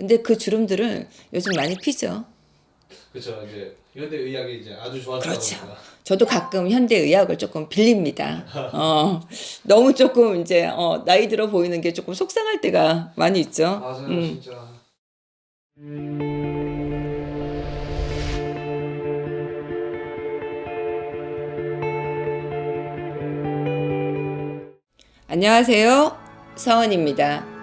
근데 그 주름들을 요즘 많이 피죠. 그렇죠. 이제 현대 의학이 이제 아주 좋아졌다 그렇죠. 보니까. 저도 가끔 현대 의학을 조금 빌립니다. 어, 너무 조금 이제 어, 나이 들어 보이는 게 조금 속상할 때가 많이 있죠. 맞아요, 음. 진짜. 안녕하세요. 서원입니다.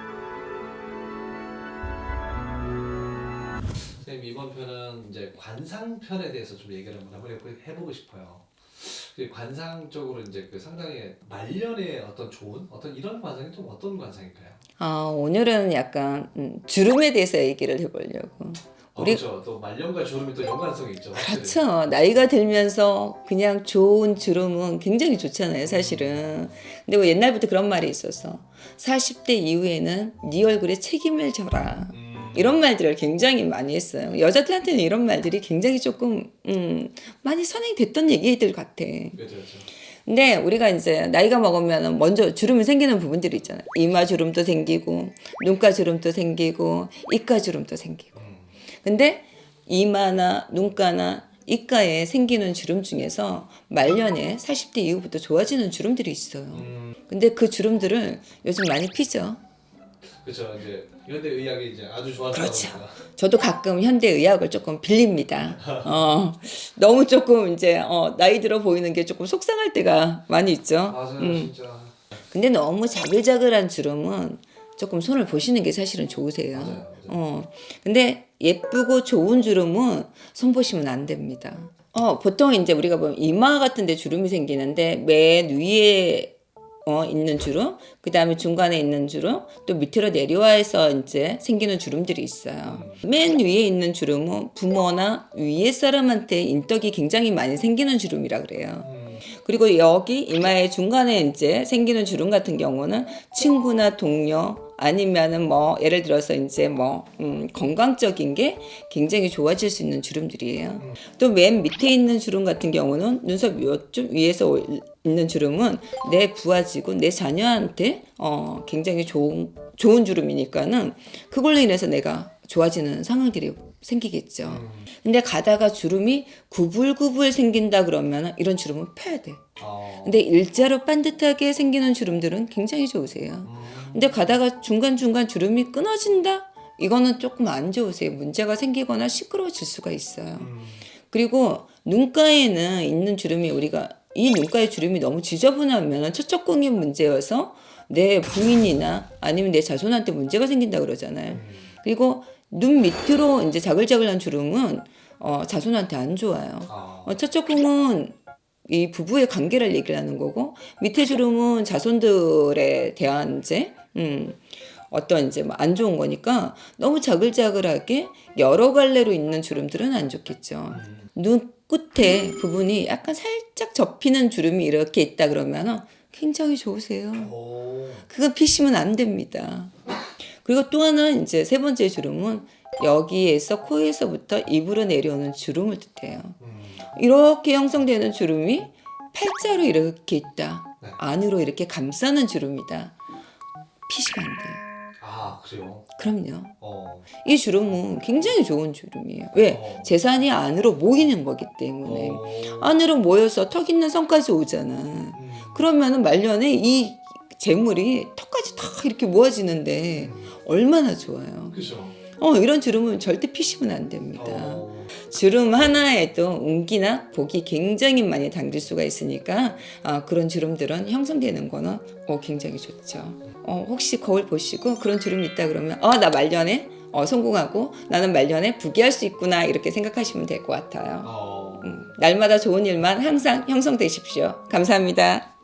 편에 대해서 좀 얘기를 한번 해보고, 해보고 싶어요. 그 관상 쪽으로 이제 그 상당히 말년에 어떤 좋은 어떤 이런 관상이 좀 어떤 관상일까요? 어, 오늘은 약간 음, 주름에 대해서 얘기를 해보려고. 어, 우리- 그렇죠. 또 말년과 주름이 또 연관성이 있죠. 확실히. 그렇죠. 나이가 들면서 그냥 좋은 주름은 굉장히 좋잖아요, 사실은. 근데 뭐 옛날부터 그런 말이 있어서 40대 이후에는 네 얼굴에 책임을 져라. 음, 이런 말들을 굉장히 많이 했어요. 여자들한테는 이런 말들이 굉장히 조금 음, 많이 선행이 됐던 얘기들 같아. 근데 우리가 이제 나이가 먹으면 먼저 주름이 생기는 부분들이 있잖아요. 이마 주름도 생기고 눈가 주름도 생기고 이가 주름도 생기고. 음, 근데 이마나 눈가나 이가에 생기는 주름 중에서 말년에 40대 이후부터 좋아지는 주름들이 있어요. 음, 근데 그 주름들을 요즘 많이 피죠. 그렇죠. 이제 현대 의학이 이제 아주 좋아졌다 그렇죠. 보니까. 저도 가끔 현대 의학을 조금 빌립니다. 어, 너무 조금 이제 어, 나이 들어 보이는 게 조금 속상할 때가 많이 있죠. 맞아요, 음. 진짜. 근데 너무 자글자글한 주름은 조금 손을 보시는 게 사실은 좋으세요. 맞아요, 맞아요. 어. 근데 예쁘고 좋은 주름은 손 보시면 안 됩니다. 어, 보통 이제 우리가 보면 이마 같은 데 주름이 생기는데 맨 위에 어, 있는 주름, 그 다음에 중간에 있는 주름, 또 밑으로 내려와서 이제 생기는 주름들이 있어요. 맨 위에 있는 주름은 부모나 위에 사람한테 인덕이 굉장히 많이 생기는 주름이라 그래요. 음, 그리고 여기 이마의 중간에 이제 생기는 주름 같은 경우는 친구나 동료 아니면은 뭐 예를 들어서 이제 뭐 음, 건강적인 게 굉장히 좋아질 수 있는 주름들이에요. 또 맨 밑에 있는 주름 같은 경우는 눈썹 요쯤 위에서 올- 있는 주름은 내 부하지고 내 자녀한테 어 굉장히 좋은 좋은 주름이니까는 그걸로 인해서 내가 좋아지는 상황들이 생기겠죠. 근데 가다가 주름이 구불구불 생긴다 그러면 이런 주름은 펴야 돼. 어, 근데 일자로 반듯하게 생기는 주름들은 굉장히 좋으세요. 음, 근데 가다가 중간중간 주름이 끊어진다? 이거는 조금 안 좋으세요. 문제가 생기거나 시끄러워질 수가 있어요. 음, 그리고 눈가에는 있는 주름이 우리가 이 눈가의 주름이 너무 지저분하면 척척궁이 문제여서 내 부인이나 아니면 내 자손한테 문제가 생긴다 그러잖아요. 그리고 눈 밑으로 이제 자글자글한 주름은 어, 자손한테 안 좋아요. 아, 어, 첫째 꿈은 이 부부의 관계를 얘기를 하는 거고 밑에 주름은 자손들에 대한 이제 음, 어떤 이제 뭐 안 좋은 거니까 너무 자글자글하게 여러 갈래로 있는 주름들은 안 좋겠죠. 눈 끝에 부분이 약간 살짝 접히는 주름이 이렇게 있다 그러면 굉장히 좋으세요. 오, 그건 피시면 안 됩니다. 그리고 또 하나 이제 세 번째 주름은 여기에서 코에서부터 입으로 내려오는 주름을 뜻해요. 음, 이렇게 형성되는 주름이 팔자로 이렇게 있다. 네. 안으로 이렇게 감싸는 주름이다. 피시면 안 돼요. 아 그래요. 그럼요. 어, 이 주름은 굉장히 좋은 주름이에요. 왜? 어. 재산이 안으로 모이는 거기 때문에. 어, 안으로 모여서 턱 있는 선까지 오잖아. 음, 그러면은 말년에 이 재물이 턱까지 탁 이렇게 모아지는데 얼마나 좋아요. 그죠. 어, 이런 주름은 절대 피시면 안 됩니다. 어, 주름 하나에 도 운기나 복이 굉장히 많이 담길 수가 있으니까 아, 그런 주름들은 형성되는 거는 어, 굉장히 좋죠. 어, 혹시 거울 보시고 그런 주름이 있다 그러면 어, 나 말년에 어, 성공하고 나는 말년에 부귀할 수 있구나 이렇게 생각하시면 될 것 같아요. 어. 음, 날마다 좋은 일만 항상 형성되십시오. 감사합니다.